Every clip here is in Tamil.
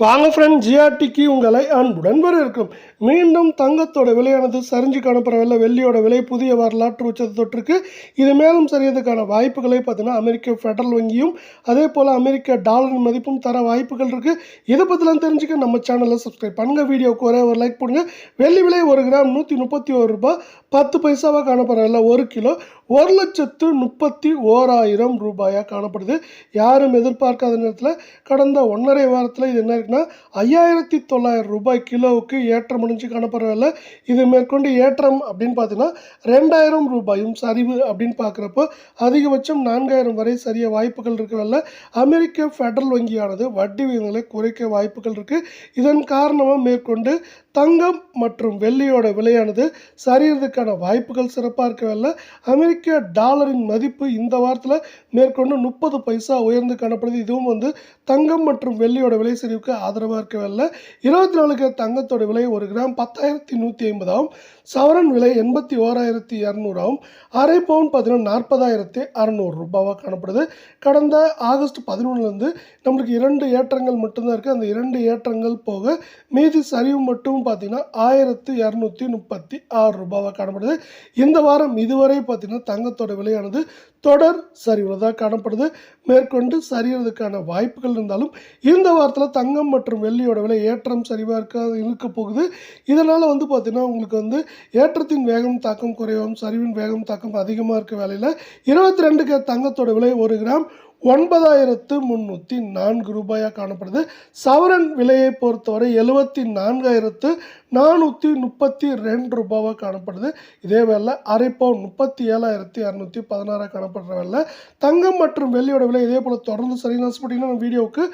வாங்க ஃப்ரெண்ட் ஜிஆர்டிக்கு உங்களை அன்புடன் வரவேற்கும் மீண்டும் தங்கத்தோட விலையானது சரிஞ்சு காணப்படவில்லை. வெள்ளியோட விலை புதிய வரலாற்று உச்சத்தை தொற்றுக்கு இது மேலும் சரியதுக்கான வாய்ப்புகளை பார்த்தீங்கன்னா அமெரிக்க ஃபெடரல் வங்கியும் அதே போல் அமெரிக்க டாலரின் மதிப்பும் தர வாய்ப்புகள் இருக்குது இதை பற்றிலாம் தெரிஞ்சுக்க நம்ம சேனலை சப்ஸ்கிரைப் பண்ணுங்கள் வீடியோக்கு ஒரே ஒரு லைக் பண்ணுங்கள் வெள்ளி விலை ஒரு கிராம் நூற்றி முப்பத்தி ஒரு ரூபாய். பத்து பைசாவாக காணப்படவில்லை. ஒரு கிலோ ஒரு லட்சத்து முப்பத்தி ஓராயிரம் ரூபாயாக காணப்படுது. யாரும் எதிர்பார்க்காத நேரத்தில் கடந்த ஒன்றரை வாரத்தில் இது என்ன பார்த்தீங்கன்னா ஐயாயிரத்தி தொள்ளாயிரம் ரூபாய் கிலோவுக்கு ஏற்றம் அடைஞ்சு காணப்படவில்லை இது மேற்கொண்டு ஏற்றம் அப்படின்னு பார்த்தீங்கன்னா ரெண்டாயிரம் ரூபாயும் சரிவு அப்படின்னு பார்க்குறப்போ அதிகபட்சம் நான்காயிரம் வரை சரிய வாய்ப்புகள் இருக்கவில்லை அமெரிக்க ஃபெடரல் வங்கியானது வட்டி விகிதங்களை குறைக்க வாய்ப்புகள் இருக்குது இதன் காரணமாக மேற்கொண்டு தங்கம் மற்றும் வெள்ளியோட விலையானது சரியறதுக்கான வாய்ப்புகள் சிறப்பாக இருக்கவில்லை அமெரிக்க டாலரின் மதிப்பு இந்த வாரத்தில் மேற்கொண்டு முப்பது பைசா உயர்ந்து காணப்படுது. இதுவும் வந்து தங்கம் மற்றும் வெள்ளியோட விலை சரிவுக்கு ஆதரவாக இருக்கவில்லை. இருபத்தி நாலுக்கு தங்கத்தோட விலை ஒரு கிராம் பத்தாயிரத்தி நூற்றி ஐம்பதாகவும் சவரன் விலை எண்பத்தி ஓராயிரத்தி இரநூறாவும் அரை பவுன் பார்த்தீங்கன்னா நாற்பதாயிரத்தி அறநூறு ரூபாவாக காணப்படுது. கடந்த ஆகஸ்ட் பதினொன்றுலேருந்து நம்மளுக்கு இரண்டு ஏற்றங்கள் மட்டும்தான் இருக்குது அந்த இரண்டு ஏற்றங்கள் போக மீதி சரிவு மட்டும் பார்த்திங்கன்னா ஆயிரத்து இரநூத்தி முப்பத்தி ஆறு ரூபாவாக காணப்படுது. இந்த வாரம் இதுவரை பார்த்தீங்கன்னா தங்கத்தோட விலையானது தொடர் சரிவில் தான் காணப்படுது. மேற்கொண்டு சரியறதுக்கான வாய்ப்புகள் இருந்தாலும் இந்த வாரத்தில் தங்கம் மற்றும் வெள்ளியோட விலை ஏற்றம் சரிவாக இருக்க இருக்க போகுது. இதனால் வந்து பார்த்திங்கன்னா உங்களுக்கு வந்து ஏற்றத்தின் வேகம் தாக்கம் குறைவும் சரிவின் வேகம் தாக்கம் அதிகமாக இருக்க வேலையில். இருபத்தி ரெண்டுக்கு தங்கத்தோட விலை ஒரு கிராம் ஒன்பதாயிரத்து முந்நூற்றி நான்கு ரூபாயாக காணப்படுது. சவரன் விலையை பொறுத்தவரை எழுபத்தி நான்காயிரத்து நானூற்றி முப்பத்தி ரெண்டு ரூபாவாக காணப்படுது. இதே வேலை அரை பவுன் முப்பத்தி ஏழாயிரத்தி இரநூத்தி பதினாறாக காணப்படுற வேலை தங்கம் மற்றும் வெள்ளியோட விலை இதே போல் தொடர்ந்து சரி ஆசைப்பட்டீங்கன்னா நம்ம வீடியோவுக்கு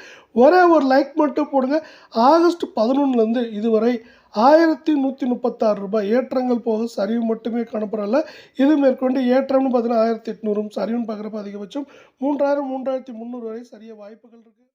ஒரே ஒரு லைக் மட்டும் போடுங்க. ஆகஸ்ட் பதினொன்றுலேருந்து இதுவரை ஆயிரத்தி நூற்றி முப்பத்தாறு ரூபாய். ஏற்றங்கள் போக சரிவு மட்டுமே காணப்படல. இது மேற்கொண்டு ஏற்றம்னு பார்த்தீங்கன்னா ஆயிரத்தி எட்நூறும் சரிவுன்னு பார்க்குறப்ப அதிகபட்சம் மூன்றாயிரம் மூன்றாயிரத்தி முந்நூறு வரை சரிய வாய்ப்புகள் இருக்குது